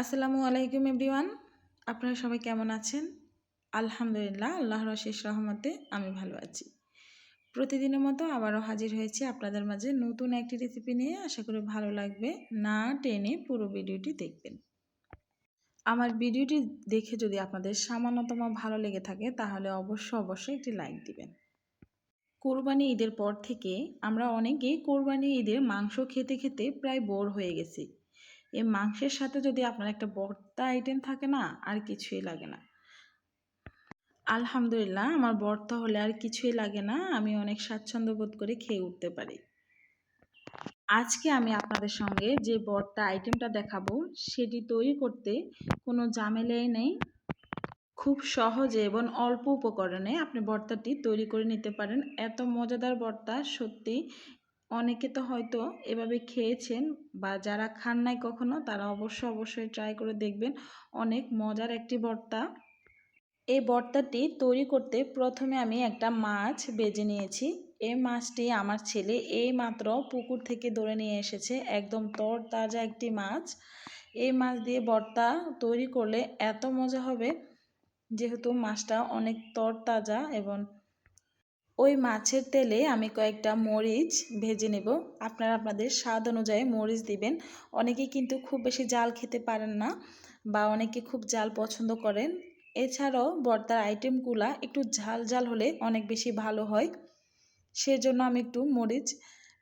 আসসালামু আলাইকুম এভরিওয়ান। আপনারা সবাই কেমন আছেন? আলহামদুলিল্লাহ, আল্লাহর শেষ রহমতে আমি ভালো আছি। প্রতিদিনের মতো আবারও হাজির হয়েছি আপনাদের মাঝে নতুন একটি রেসিপি নিয়ে। আশা করি ভালো লাগবে। না টেনে পুরো ভিডিওটি দেখবেন। আমার ভিডিওটি দেখে যদি আপনাদের সামান্যতম ভালো লেগে থাকে, তাহলে অবশ্য অবশ্যই একটি লাইক দিবেন। কোরবানি ঈদের পর থেকে আমরা অনেকেই কোরবানি ঈদের মাংস খেতে খেতে প্রায় বোর হয়ে গেছি। এই মাংসের সাথে যদি আপনার একটা বর্তা আইটেম থাকে না, আর কিছুই লাগে না। আলহামদুলিল্লাহ, আমার বর্তা হলে আর কিছুই লাগে না, আমি অনেক স্বাচ্ছন্দ্য বোধ করে খেয়ে উঠতে পারি। আজকে আমি আপনাদের সঙ্গে যে বর্তা আইটেমটা দেখাবো, সেটি তৈরি করতে কোনো ঝামেলাই নেই। খুব সহজে এবং অল্প উপকরণে আপনি ভর্তাটি তৈরি করে নিতে পারেন। এত মজাদার ভর্তা সত্যি অনেকে তো হয়তো এভাবে খেয়েছেন বা যারা খান নাই কখনো, তারা অবশ্য অবশ্যই ট্রাই করে দেখবেন অনেক মজার একটি ভর্তা। এই ভর্তাটি তৈরি করতে প্রথমে আমি একটা মাছ বেজে নিয়েছি। এই মাছটি আমার ছেলে এই মাত্র পুকুর থেকে ধরে নিয়ে এসেছে, একদম তর তাজা একটি মাছ। এই মাছ দিয়ে ভর্তা তৈরি করলে এত মজা হবে, যেহেতু মাছটা অনেক তর তাজা এবং ওই মাছের তেলে আমি কয়েকটা মরিচ ভেজে নেব। আপনারা আপনাদের স্বাদ অনুযায়ী মরিচ দিবেন। অনেকে কিন্তু খুব বেশি জাল খেতে পারেন না বা অনেকে খুব জাল পছন্দ করেন। এছাড়াও বর্তার আইটেমগুলা একটু ঝাল ঝাল হলে অনেক বেশি ভালো হয়। সেজন্য আমি একটু মরিচ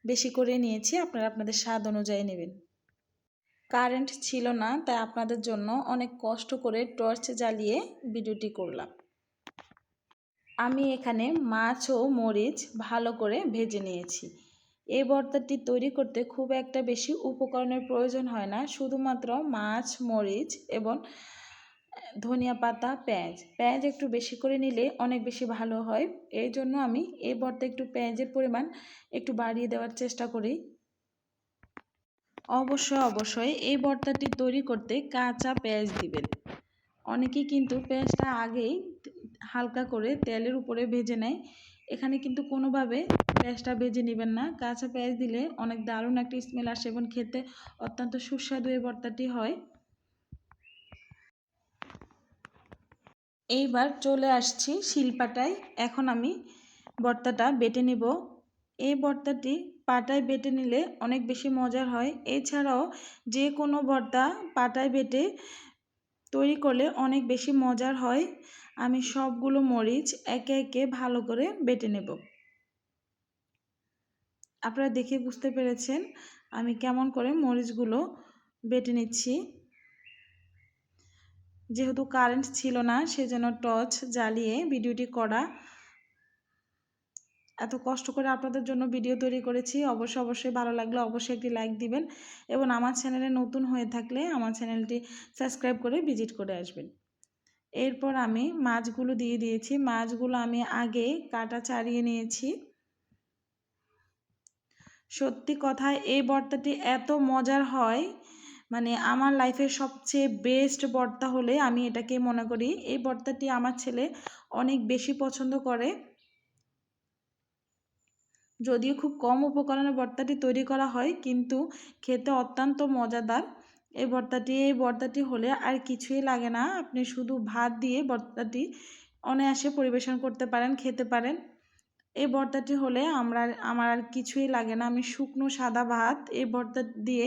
বেশি করে নিয়েছি, আপনারা আপনাদের স্বাদ অনুযায়ী নেবেন। কারেন্ট ছিল না, তাই আপনাদের জন্য অনেক কষ্ট করে টর্চ জ্বালিয়ে ভিডিওটি করলাম। আমি এখানে মাছ ও মরিচ ভালো করে ভেজে নিয়েছি। এই ভর্তাটি তৈরি করতে খুব একটা বেশি উপকরণের প্রয়োজন হয় না, শুধুমাত্র মাছ, মরিচ এবং ধনিয়া পাতা, পেঁয়াজ। পেঁয়াজ একটু বেশি করে নিলে অনেক বেশি ভালো হয়। এই জন্য আমি এই ভর্তা একটু পেঁয়াজের পরিমাণ একটু বাড়িয়ে দেওয়ার চেষ্টা করি। অবশ্যই অবশ্যই এই ভর্তাটি তৈরি করতে কাঁচা পেঁয়াজ দিবেন। অনেকেই কিন্তু পেঁয়াজটা আগেই হালকা করে তেলের উপরে ভেজে নেয়। এখানে কিন্তু কোনোভাবে পেঁয়াজটা ভেজে নেবেন না। কাঁচা পেঁয়াজ দিলে অনেক দারুণ একটা স্মেল আসে এবং খেতে অত্যন্ত সুস্বাদু এই ভর্তাটি হয়। এইবার চলে আসছি শিলপাটায়। এখন আমি ভর্তাটা বেটে নেব। এই ভর্তাটি পাটায় বেটে নিলে অনেক বেশি মজার হয়। এছাড়াও যে কোনো ভর্তা পাটায় বেটে তৈরি করলে অনেক বেশি মজার হয়। আমি সবগুলো মরিচ একে একে ভালো করে বেটে নেব। আপনারা দেখে বুঝতে পেরেছেন আমি কেমন করে মরিচগুলো বেটে নিচ্ছি। যেহেতু কারেন্ট ছিল না, সেজন্য টর্চ জ্বালিয়ে ভিডিওটি করা এত কষ্ট করে আপনাদের জন্য ভিডিও তৈরি করেছি। অবশ্যই অবশ্যই ভালো লাগলে অবশ্যই একটি লাইক দিবেন এবং আমার চ্যানেলে নতুন হয়ে থাকলে আমার চ্যানেলটি সাবস্ক্রাইব করে ভিজিট করে আসবেন। এরপর আমি মাছগুলো দিয়ে দিয়েছি। মাছগুলো আমি আগে কাটা চাড়িয়ে নিয়েছি। সত্যি কথা, এই বর্তাটি এত মজার হয় মানে আমার লাইফের সবচেয়ে বেস্ট বর্তা হলে আমি এটাকে মনে করি। এই বর্তাটি আমার ছেলে অনেক বেশি পছন্দ করে। যদিও খুব কম উপকরণে ভর্তাটি তৈরি করা হয়, কিন্তু খেতে অত্যন্ত মজাদার। এই ভর্তাটি এই ভর্তাটি হলে আর কিছুই লাগে না। আপনি শুধু ভাত দিয়ে ভর্তাটি অনায়াসে পরিবেশন করতে পারেন, খেতে পারেন। এই ভর্তাটি হলে আমরা, আমার আর কিছুই লাগে না। আমি শুকনো সাদা ভাত এই ভর্তা দিয়ে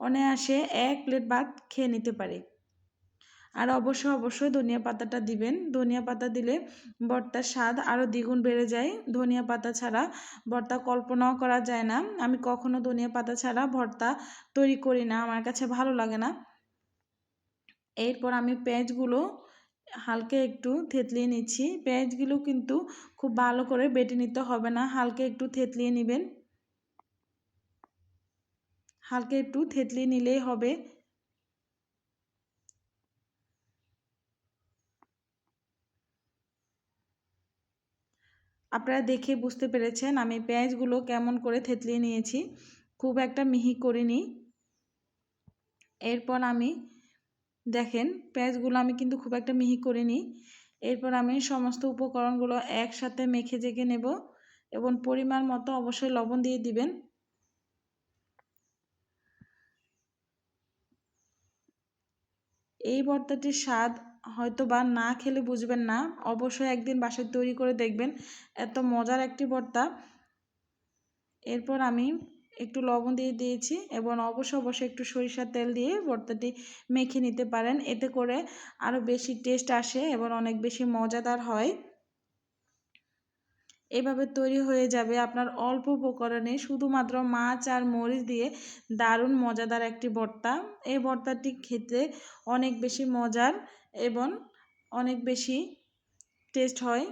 অনায়াসে এক প্লেট ভাত খেয়ে নিতে পারি। আর অবশ্যই অবশ্যই ধনিয়া পাতাটা দিবেন। ধনিয়া পাতা দিলে ভর্তার স্বাদ আরও দ্বিগুণ বেড়ে যায়। ধনিয়া পাতা ছাড়া ভর্তা কল্পনাও করা যায় না। আমি কখনো ধনিয়া পাতা ছাড়া ভর্তা তৈরি করি না। আমার কাছে ভালো লাগে না। এরপর আমি পেঁয়াজগুলো হালকা একটু থেতলিয়ে নিচ্ছি। পেঁয়াজগুলো কিন্তু খুব ভালো করে বেটে নিতে হবে না। হালকা একটু থেতলিয়ে নেবেন। হালকা একটু থেতলিয়ে নিলেই হবে। আপনারা দেখে বুঝতে পেরেছেন আমি পেঁয়াজগুলো কেমন করে থেতলিয়ে নিয়েছি। খুব একটা মিহি করিনি। এরপর আমি, দেখেন পেঁয়াজগুলো আমি কিন্তু খুব একটা মিহি করিনি। এরপর আমি সমস্ত উপকরণগুলো একসাথে মেখে জেগে নেব এবং পরিমাণ মতো অবশ্যই লবণ দিয়ে দিবেন। এই ভর্তাটির স্বাদ হয়তো বা না খেলে বুঝবেন না, অবশ্যই একদিন বাসায় তৈরি করে দেখবেন। এত মজার একটি ভর্তা। এরপর আমি একটু লবণ দিয়ে দিয়েছি এবং অবশ্য অবশ্যই একটু সরিষার তেল দিয়ে ভর্তাটি মেখে নিতে পারেন। এতে করে আরও বেশি টেস্ট আসে এবং অনেক বেশি মজাদার হয়। এভাবে তৈরি হয়ে যাবে। আপনার অল্প উপকরণে শুধুমাত্র মাছ আর মরিচ দিয়ে দারুণ মজাদার একটি ভর্তা। এই ভর্তাটি খেতে অনেক বেশি মজার এবং অনেক বেশি টেস্ট হয়।